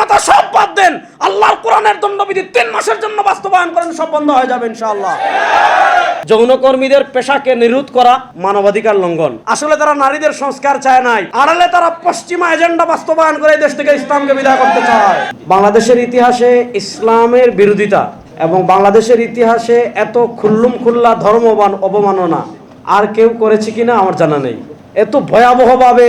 মাথা সব বাদ দেন। আল্লাহর কোরআনের দণ্ডবিধি তিন মাসের জন্য বাস্তবায়ন করেন, সব বন্ধ হয়ে যাবে ইনশাআল্লাহ। যৌনকর্মীদের পেশাকে নিরোধ করা মানবাধিকার লঙ্ঘন। আসলে তারা নারীদের সংস্কার চায় নাই। আড়ালে তারা পশ্চিমা এজেন্ডা বাস্তবায়ন করে দেশ থেকে ইসলামকে বিদায় করতে চায়। বাংলাদেশের ইতিহাসে ইসলামের বিরোধিতা এবং বাংলাদেশের ইতিহাসে এত খুল্লুম খুল্লা ধর্মবান অবমাননা আর কেউ করেছে কিনা আমার জানা নেই। এত ভয়াবহভাবে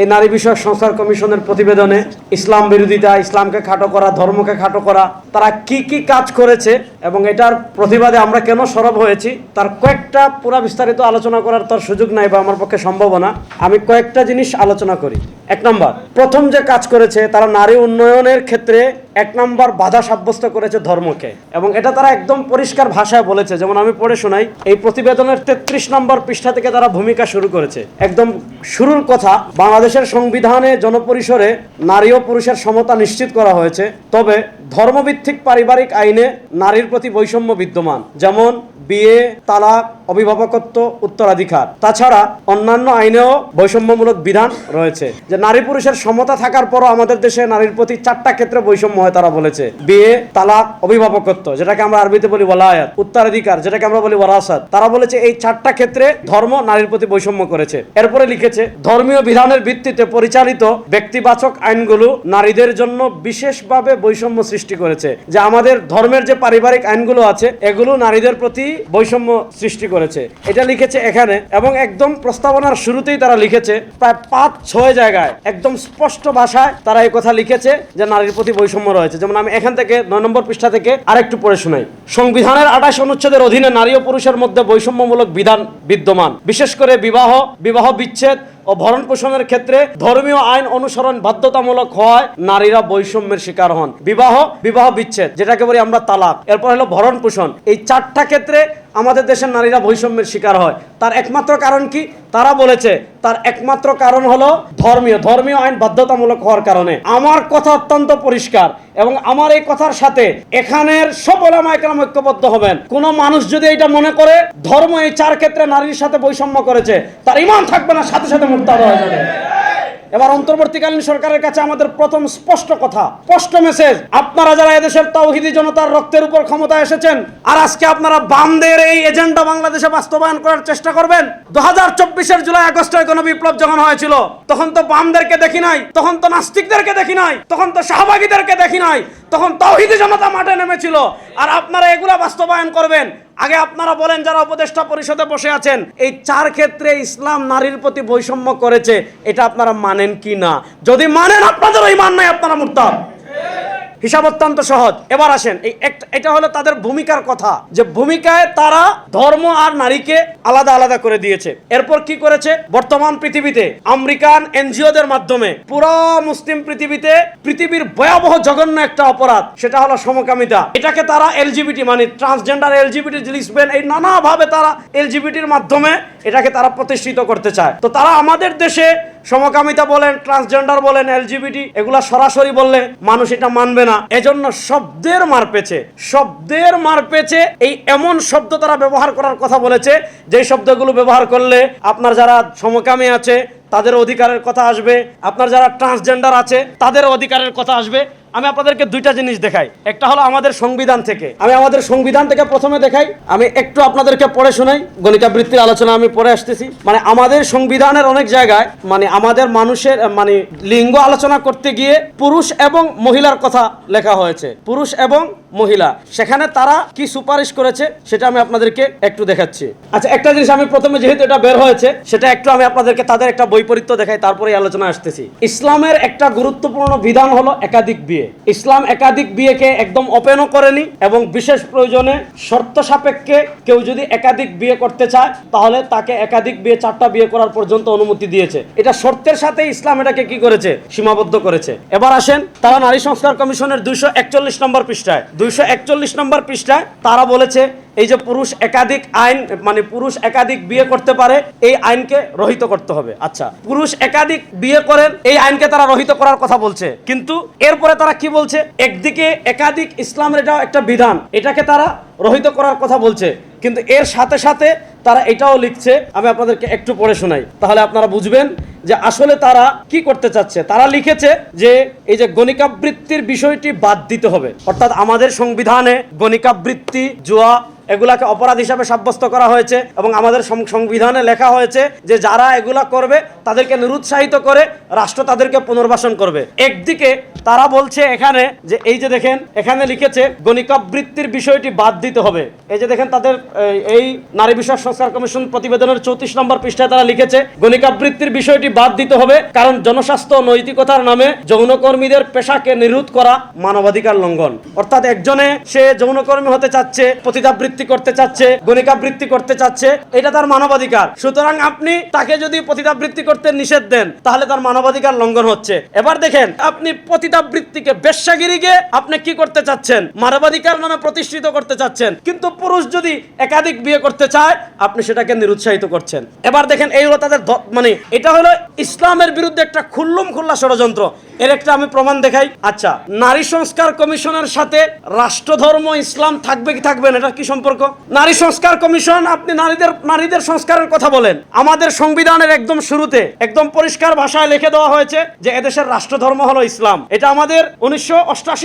এই নারী বিষয়ক সংস্কার কমিশনের প্রতিবেদনে ইসলাম বিরোধিতা, ইসলামকে খাটো করা, ধর্মকে খাটো করা, তারা কি কি কাজ করেছে এবং এটার প্রতিবাদে আমরা কেন সরব হয়েছি, তার কয়েকটা পুরা বিস্তারিত আলোচনা করার তার সুযোগ নাই বা আমার পক্ষে সম্ভব না। আমি কয়েকটা জিনিস আলোচনা করি। এক নম্বর। প্রথম যে কাজ করেছে, তারা নারী উন্নয়নের ক্ষেত্রে এক নম্বর বাধা সাব্যস্ত করেছে ধর্মকে। এবং এটা তারা একদম পরিষ্কার ভাষায় বলেছে। যেমন আমি পড়ে শোনাই, এই প্রতিবেদনের তেত্রিশ নম্বর পৃষ্ঠা থেকে তারা ভূমিকা শুরু করেছে। একদম শুরুর কথা, বাংলাদেশের সংবিধানে জনপরিসরে নারী ও পুরুষের সমতা নিশ্চিত করা হয়েছে। তবে ধর্মভিত্তিক পারিবারিক আইনে নারীর প্রতি বৈষম্য বিদ্যমান। যেমন বিয়ে তালাক, অভিভাবকত্ব, উত্তরাধিকার। তাছাড়া অন্যান্য আইনেও বৈষম্যমূলক বিধান রয়েছে। যে নারী পুরুষের সমতা থাকার পরও আমাদের দেশে নারীর প্রতি চারটা ক্ষেত্রে বৈষম্য হয় তারা বলেছে। বিয়ে তালাক, অভিভাবকত্ব, যেটাকে আমরা আরবিতে বলি ওয়ালায়াত, উত্তরাধিকার, যেটাকে আমরা বলি ওয়ারাসাত, তারা বলেছে এই চারটা ক্ষেত্রে ধর্ম নারীর প্রতি বৈষম্য করেছে। এরপরে লিখেছে, ধর্মীয় বিধানের ভিত্তিতে পরিচালিত ব্যক্তিবাচক আইনগুলো নারীদের জন্য বিশেষভাবে বৈষম্য সৃষ্টি করেছে। যে আমাদের ধর্মের যে পারিবারিক আইনগুলো আছে, এগুলো নারীদের প্রতি বৈষম্য সৃষ্টি করেছে। এটা লিখেছে এখানে এবং একদম প্রস্তাবনার শুরুতেই তারা লিখেছে, প্রায় পাঁচ, ছয় জায়গায় একদম স্পষ্ট ভাষায় তারা এই কথা লিখেছে যে নারীর প্রতি বৈষম্য রয়েছে। যেমন আমি এখান থেকে নয় নম্বর পৃষ্ঠা থেকে আরেকটু পড়ে শুনাই। সংবিধানের আঠাশ অনুচ্ছেদের অধীনে নারী ও পুরুষের মধ্যে বৈষম্যমূলক বিধান বিদ্যমান। বিশেষ করে বিবাহ বিবাহ বিচ্ছেদ ও ভরণ পোষণের ক্ষেত্রে ধর্মীয় আইন অনুসরণ বাধ্যতামূলক হয়, নারীরা বৈষম্যের শিকার হন। বিবাহ বিবাহ বিচ্ছেদ, যেটাকে বলি আমরা তালাক। এরপর হলো ভরণ পোষণ। এই চারটা ক্ষেত্রে আমাদের দেশের নারীরা বৈষম্যের শিকার হয়। তার একমাত্র কারণ কি? তারা বলেছে, তার একমাত্র কারণ হলো ধর্মীয়। ধর্মীয় আইন বাধ্যতামূলক হওয়ার কারণে। আমার কথা অত্যন্ত পরিষ্কার এবং আমার এই কথার সাথে এখানের সব ওলামাইকেরাম ঐক্যবদ্ধ হবেন। কোন মানুষ যদি এটা মনে করে, ধর্ম এই চার ক্ষেত্রে নারীর সাথে বৈষম্য করেছে, তার ইমান থাকবে না, সাথে সাথে মুক্তাদ হয়ে যাবে। এবার অন্তর্বর্তীকালীন সরকারের কাছে আমাদের প্রথম স্পষ্ট কথা, স্পষ্ট মেসেজ আপনারা যারা এদেশের তৌহিদি জনতার রক্তের উপর ক্ষমতা এসেছেন, আর আজকে আপনারা বামদের এই এজেন্ডা বাংলাদেশে বাস্তবায়ন করার চেষ্টা করবেন। দু হাজার চব্বিশের জুলাই আগস্টের কোন বিপ্লব যখন হয়েছিল, তখন তো বামদেরকে দেখি নাই, তখন তো নাস্তিকদেরকে দেখি নাই, তখন তো শাহবাগীদেরকে দেখি নাই, তখন তৌহিদি জনতা মাঠে নেমেছিল, আর আপনারা এগুলা বাস্তবায়ন করবেন। আগে আপনারা বলেন যারা উপদেষ্টা পরিষদে বসে আছেন, এই চার ক্ষেত্রে ইসলাম নারীর প্রতি বৈষম্য করেছে, এটা আপনারা মানেন কি না? যদি মানেন আপনাদের ওই মান নাই, আপনারা মুরতাদ। হিসাব অত্যন্ত সহজ। এবার আসেন, এই এটা হলো তাদের ভূমিকার কথা। যে ভূমিকায় তারা ধর্ম আর নারীকে আলাদা আলাদা করে দিয়েছে। এরপর কি করেছে? বর্তমান পৃথিবীতে আমেরিকান এনজিওদের মাধ্যমে পুরো মুসলিম পৃথিবীতে পৃথিবীর ভয়াবহ জঘন্য একটা অপরাধ, সেটা হলো সমকামিতা। এটাকে তারা এলজিবিটি মানে ট্রান্সজেন্ডার এলজিবিটি লিসবেন, এই নানাভাবে তারা এলজিবিটির মাধ্যমে এটাকে তারা প্রতিষ্ঠিত করতে চায়। তো তারা আমাদের দেশে সমকামিতা বলেন ট্রান্সজেন্ডার বলেন এলজিবিটি এগুলা সরাসরি বললে মানুষ এটা মানবে না। এজন্য শব্দের মার পেছে, শব্দের মার পেছে, এই এমন শব্দ তারা ব্যবহার করার কথা বলেছে যে শব্দগুলো ব্যবহার করলে আপনার যারা সমকামী আছে, তাদের অধিকারের কথা আসবে, আপনার যারা ট্রান্সজেন্ডার আছে, তাদের অধিকারের কথা আসবে আমি আপনাদেরকে দুইটা জিনিস দেখাই। একটা হলো আমাদের সংবিধান থেকে। আমি আমাদের সংবিধান থেকে প্রথমে দেখাই, আমি একটু আপনাদেরকে পড়ে শোনাই। গণিকা বৃত্তির আলোচনা আমি পড়ে আসতেছি। মানে আমাদের সংবিধানের অনেক জায়গায় মানে আমাদের মানুষের মানে লিঙ্গ আলোচনা করতে গিয়ে পুরুষ এবং মহিলার কথা লেখা হয়েছে। পুরুষ এবং মহিলা। সেখানে তারা কি সুপারিশ করেছে সেটা আমি আপনাদেরকে একটু দেখাচ্ছি। আচ্ছা একটা জিনিস আমি প্রথমে যেহেতু এটা বের হয়েছে, সেটা একটু আমি আপনাদেরকে তাদের একটা বৈপরীত্য দেখাই তারপরে আলোচনা আসতেছি। ইসলামের একটা গুরুত্বপূর্ণ বিধান হলো একাধিক বিয়ে। ইসলাম একাধিক বিয়েকে একদম ওপেনও করেনি এবং বিশেষ প্রয়োজনে শর্ত সাপেক্ষে কেউ যদি একাধিক বিয়ে করতে চায়, তাহলে তাকে একাধিক বিয়ে, চারটা বিয়ে করার পর্যন্ত অনুমতি দিয়েছে। এটা শর্তের সাথে ইসলাম এটাকে কি করেছে? সীমাবদ্ধ করেছে। এবার আসেন, তারা নারী সংস্কার কমিশনের দুইশো একচল্লিশ নম্বর পৃষ্ঠায়। দুইশো একচল্লিশ নম্বর পৃষ্ঠায় তারা বলেছে, এই যে পুরুষ একাধিক আইন মানে পুরুষ একাধিক বিয়ে করতে পারে, এই আইনকে রহিত করতে হবে। আচ্ছা পুরুষ একাধিক বিয়ে করেন, এই আইনকে তারা রহিত করার কথা বলছে। কিন্তু এরপরে তারা কি বলছে? একদিকে একাধিক ইসলামের এটা একটা বিধান, এটাকে তারা রহিত করার কথা বলছে। কিন্তু এর সাথে সাথে তারা এটাও লিখছে, আমি আপনাদেরকে একটু পড়ে শোনাই। তাহলে আপনারা বুঝবেন যে আসলে তারা কি করতে চাচ্ছে। তারা লিখেছে যে এই যে গণিকাবৃত্তির বিষয়টি বাদ দিতে হবে। অর্থাৎ আমাদের সংবিধানে গণিকাবৃত্তি, জুয়া এগুলাকে অপরাধ হিসাবে সাব্যস্ত করা হয়েছে এবং আমাদের সংবিধানে লেখা হয়েছে যে যারা এগুলা করবে, তাদেরকে নিরুৎসাহিত করে রাষ্ট্র তাদেরকে পুনর্বাসন করবে। একদিকে তারা বলছে এখানে যে এই যে দেখেন, এখানে লিখেছে, গণিকাবৃত্তির বিষয়টি বাদ দিতে হবে। এই যে দেখেন তাদের এই- নারী বিষয়ক সংস্কার কমিশন প্রতিবেদনের চৌত্রিশ নম্বর পৃষ্ঠায় তারা লিখেছে, গণিকাবৃত্তির বিষয়টি বাদ দিতে হবে কারণ জনস্বাস্থ্য নৈতিকতার নামে যৌনকর্মীদের পেশাকে নিরোধ করা মানবাধিকার লঙ্ঘন। অর্থাৎ একজনে সে যৌনকর্মী হতে চাচ্ছে, পতিতাবৃত্তি করতে চাচ্ছে, গণিকাবৃত্তি করতে চাচ্ছে, এটা তার মানবাধিকার। সুতরাং আপনি তাকে যদি পতিতাবৃত্তি করতে নিষেধ দেন, তাহলে তার মানবাধিকার লঙ্ঘন হচ্ছে। এবার দেখেন, আপনি পতিতাবৃত্তিকে বেশ্যাগিরিকে আপনি কি করতে চাচ্ছেন? মানবাধিকার নামে প্রতিষ্ঠিত করতে চাচ্ছেন। কিন্তু পুরুষ যদি একাধিক বিয়ে করতে চায়, আপনি সেটাকে নিরুৎসাহিত করছেন। এবার দেখেন, এই হলো তাদের মানে এটা হলো ইসলামের বিরুদ্ধে একটা খুল্লুম খুল্লা ষড়যন্ত্র। এর একটা আমি প্রমাণ দেখাই। আচ্ছা নারী সংস্কার কমিশনের সাথে রাষ্ট্রধর্ম ইসলাম থাকবে কি থাকবে না, এটা কি সম্পর্ক নারী সংস্কার কমিশন, আপনি নারীদের নারীদের সংস্কারের কথা বলেন। আমাদের সংবিধানের একদম শুরুতে একদম পরিষ্কার ভাষায় লিখে দেওয়া হয়েছে যে এদেশের রাষ্ট্রধর্ম হলো ইসলাম। এটা আমাদের উনিশশো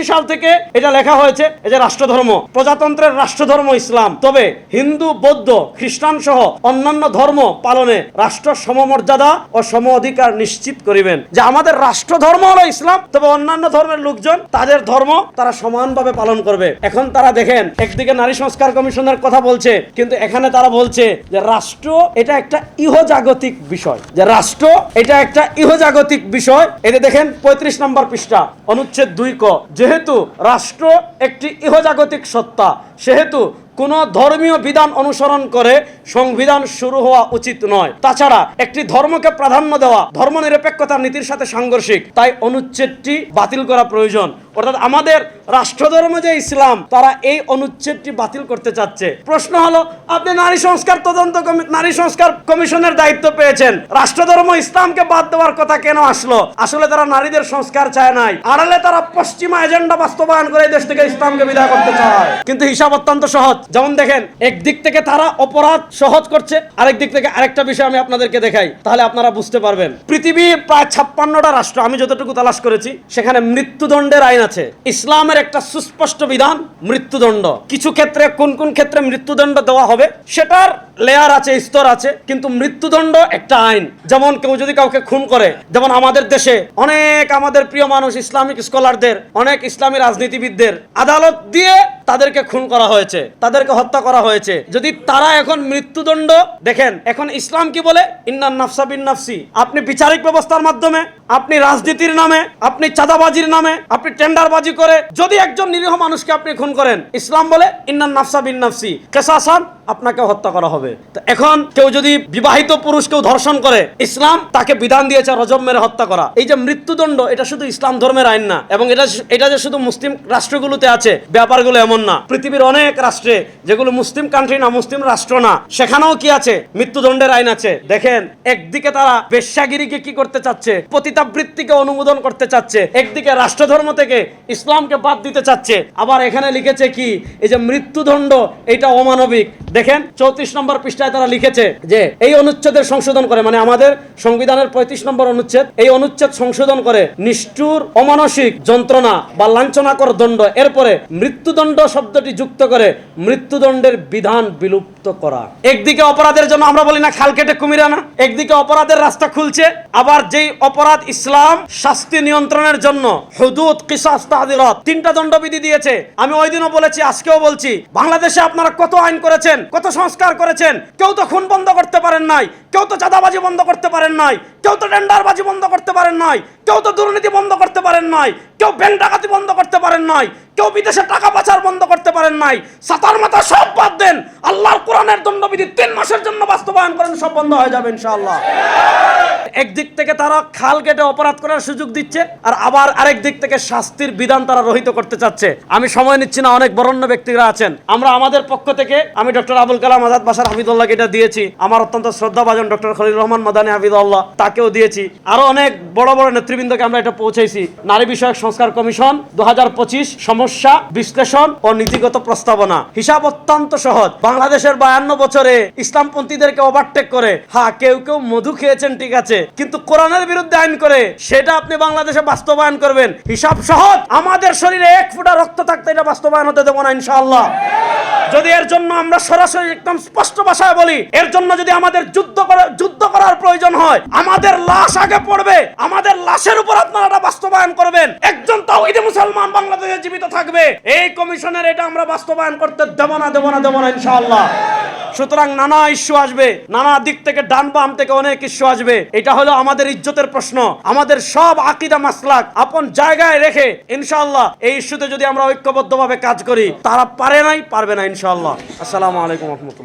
সাল থেকে এটা লেখা হয়েছে, এই যে রাষ্ট্রধর্ম। প্রজাতন্ত্রের রাষ্ট্রধর্ম ইসলাম। তবে হিন্দু, বৌদ্ধ, খ্রিস্টান সহ অন্যান্য ধর্ম পালনে রাষ্ট্র সমমর্যাদা ও সম অধিকার নিশ্চিত করিবেন। যে আমাদের রাষ্ট্রধর্ম হলো ইসলাম, তবে অন্যান্য ধর্মের লোকজন তাদের ধর্ম তারা সমানভাবে পালন করবে। এখন তারা দেখেন, একদিকে নারী সংস্কার কমিশনের কথা বলছে, কিন্তু এখানে তারা বলছে যে রাষ্ট্র এটা একটা ইহজাগতিক বিষয়। যে রাষ্ট্র এটা একটা ইহজাগতিক বিষয়। এটা দেখেন, পঁয়ত্রিশ নম্বর পৃষ্ঠা, অনুচ্ছেদ দুই ক, যেহেতু রাষ্ট্র একটি ইহজাগতিক সত্তা, সেহেতু কোন ধর্মীয় বিধান অনুসরণ করে সংবিধান শুরু হওয়া উচিত নয়। তাছাড়া একটি ধর্মকে প্রাধান্য দেওয়া, ধর্মনিরপেক্ষতার নীতির সাথে সাংঘর্ষিক, তাই অনুচ্ছেদটি বাতিল করা প্রয়োজন। অর্থাৎ আমাদের রাষ্ট্রধর্ম যে ইসলাম, তারা এই অনুচ্ছেদটি বাতিল করতে চাচ্ছে। প্রশ্ন হলো, আপনি নারী সংস্কার তদন্ত নারী সংস্কার কমিশনের দায়িত্ব পেয়েছেন। রাষ্ট্রধর্ম ইসলামকে বাদ দেওয়ার কথা কেন আসলো? আসলে তারা নারীদের সংস্কার চায় নাই। আড়ালে তারা পশ্চিমা এজেন্ডা বাস্তবায়ন করে দেশ থেকে ইসলামকে বিদায় করতে চায়। কিন্তু হিসাব অত্যন্ত সহজ। যেমন দেখেন, একদিক থেকে তারা অপরাধ সহজ করছে, আরেক দিক থেকে আরেকটা বিষয় আমি আপনাদেরকে দেখাই। তাহলে আপনারা বুঝতে পারবেন। পৃথিবীর প্রায় ছাপ্পান্নটা রাষ্ট্র, আমি যতটুকু তালাশ করেছি, সেখানে মৃত্যুদণ্ডের আইন আছে। ইসলামের একটা সুস্পষ্ট বিধান, মৃত্যুদণ্ড। কিছু ক্ষেত্রে কোন কোন ক্ষেত্রে মৃত্যুদণ্ড দেওয়া হবে, সেটার লেয়ার আছে, স্তর আছে, কিন্তু মৃত্যুদণ্ড একটা আইন। যেমন কেউ যদি কাউকে খুন করে, যেমন আমাদের দেশে অনেক আমাদের প্রিয় মানুষ, ইসলামিক স্কলারদের, অনেক ইসলামী রাজনীতিবিদদের আদালত দিয়ে তাদেরকে খুন করা হয়েছে, তাদেরকে হত্যা করা হয়েছে। যদি তারা এখন মৃত্যুদণ্ড, দেখেন, এখন ইসলাম কি বলে? ইন্নান নাফসা বিন নাফসি। আপনি বিচারিক ব্যবস্থার মাধ্যমে, আপনি রাজনীতির নামে, আপনি চাঁদাবাজির নামে, আপনি টেন্ডারবাজি করে যদি একজন নিরীহ মানুষকে আপনি খুন করেন, ইসলাম বলে ইন্নান নাফসা বিন নাফসি। কেসাসান আপনাকে হত্যা করা হবে। তো এখন কেউ যদি বিবাহিত পুরুষ কেউ ধর্ষণ করে, ইসলাম তাকে বিধান দিয়েছে রজম মেরে হত্যা করা। এই যে মৃত্যুদণ্ড, এটা শুধু ইসলাম ধর্মের আইন না, এবং এটা এটা যে শুধু মুসলিম রাষ্ট্রগুলোতে আছে, ব্যাপারগুলো এমন না। পৃথিবীর অনেক রাষ্ট্রে, যেগুলো মুসলিম কান্ট্রি না, মুসলিম রাষ্ট্র না, সেখানেও কি আছে? মৃত্যুদণ্ডের আইন আছে। দেখেন, একদিকে তারা বেশ্যাগিরিকে কি করতে চাচ্ছে? পতিতাবৃত্তিকে অনুমোদন করতে চাচ্ছে। একদিকে রাষ্ট্রধর্ম থেকে ইসলামকে বাদ দিতে চাচ্ছে। আবার এখানে লিখেছে কি? এই যে মৃত্যুদণ্ড, এটা অমানবিক। দেখেন চৌত্রিশ নম্বর পৃষ্ঠায় তারা লিখেছে যে, এই অনুচ্ছেদের সংশোধন করে মানে আমাদের সংবিধানের পঁয়ত্রিশ নম্বর অনুচ্ছেদ, এই অনুচ্ছেদ সংশোধন করে নিষ্ঠুর, অমানসিক যন্ত্রণা বা লাঞ্ছনাকর দণ্ড, এরপরে মৃত্যুদণ্ড শব্দটি যুক্ত করে মৃত্যুদণ্ডের বিধান বিলুপ্ত করা। একদিকে অপরাধের জন্য আমরা বলি না খাল কেটে কুমিরা না, একদিকে অপরাধের রাস্তা খুলছে, আবার যেই অপরাধ ইসলাম শাস্তি নিয়ন্ত্রণের জন্য হুদুদ, কিসাস তাহদিরত তিনটা দণ্ডবিধি দিয়েছে। আমি ওই দিনও বলেছি, আজকেও বলছি, বাংলাদেশে আপনারা কত আইন করেছেন? কত সংস্কার করেছেন কেউ তো খুন বন্ধ করতে পারেন নাই। কেউ তো চাঁদাবাজি বন্ধ করতে পারেন নাই, কেউ তো টেন্ডারবাজি বন্ধ করতে পারেন নাই, কেউ তো দুর্নীতি বন্ধ করতে পারেন নাই, কেউ ব্যাংক ডাকাতি বন্ধ করতে পারেন নাই, কেউ বিদেশে টাকা পাচার বন্ধ করতে পারেন নাই, সাতার মাথা সব বাদ দেন, আল্লাহর কোরআনের দণ্ডবিধি তিন মাসের জন্য বাস্তবায়ন করেন, সব বন্ধ হয়ে যাবে ইনশাআল্লাহ। একদিক থেকে তারা খাল কেটে অপরাধ করার সুযোগ দিচ্ছে, আর আবার আরেক দিক থেকে শাস্তির বিধান তারা রহিত করতে চাচ্ছে। আমি সময় নিচ্ছি না, অনেক বরণ্য ব্যক্তিরা আছেন। আমরা আমাদের পক্ষ থেকে, আমি ডক্টর আবুল কালাম আজাদ বাসার হামিদুল্লাহকে এটা দিয়েছি। আমার অত্যন্ত শ্রদ্ধাভাজন ছিলেন ডক্টর খলিল রহমান মাদানী হাফিদুল্লাহ তাকেও দিয়েছি। আরও অনেক বড় বড় নেতৃবৃন্দকে আমরা এটা পৌঁছেছি। নারী বিষয়ক সংস্কার কমিশন দু সমস্যা বিশ্লেষণ ও নীতিগত প্রস্তাবনা। হিসাব অত্যন্ত সহজ। বাংলাদেশের বায়ান্ন বছরে ইসলামপন্থীদেরকে ওভারটেক করে হ্যাঁ কেউ কেউ মধু খেয়েছেন, ঠিক আছে। কিন্তু কোরআনের বিরুদ্ধে আইন করে, সেটা আপনি বাংলাদেশে বাস্তবায়ন করবেন। হিসাব সহজ। আমাদের শরীরে এক ফুটা রক্ত থাকতে এটা বাস্তবায়ন হতে দেবো না, ইনশাআল্লাহ। যদি এর জন্য আমরা সরাসরি একদম স্পষ্ট ভাষায় বলি, এর জন্য যদি আমাদের যুদ্ধ যুদ্ধ করার প্রয়োজন হয়। আমাদের লাশ আগে পড়বে। আমাদের লাশের উপর আপনারা বাস্তবায়ন করবেন। একজন তাওহিদে মুসলমান বাংলাদেশে জীবিত থাকবে। এই কমিশনের এটা আমরা বাস্তবায়ন করতে দেব না দেব না দেব না, ইনশাআল্লাহ। সুতরাং নানা ইস্যু আসবে। নানা দিক থেকে ডান বাম থেকে অনেক ইস্যু আসবে। এটা হলো আমাদের ইজ্জতের প্রশ্ন। আমাদের সব আকিদা মাসলাক আপন জায়গায় রেখে, ইনশাআল্লাহ, এই ইস্যুতে যদি আমরা ঐক্যবদ্ধভাবে কাজ করি, তারা পারে নাই, পারবে না, ইনশাআল্লাহ। আসসালামু আলাইকুম রহমতুল্লাহ।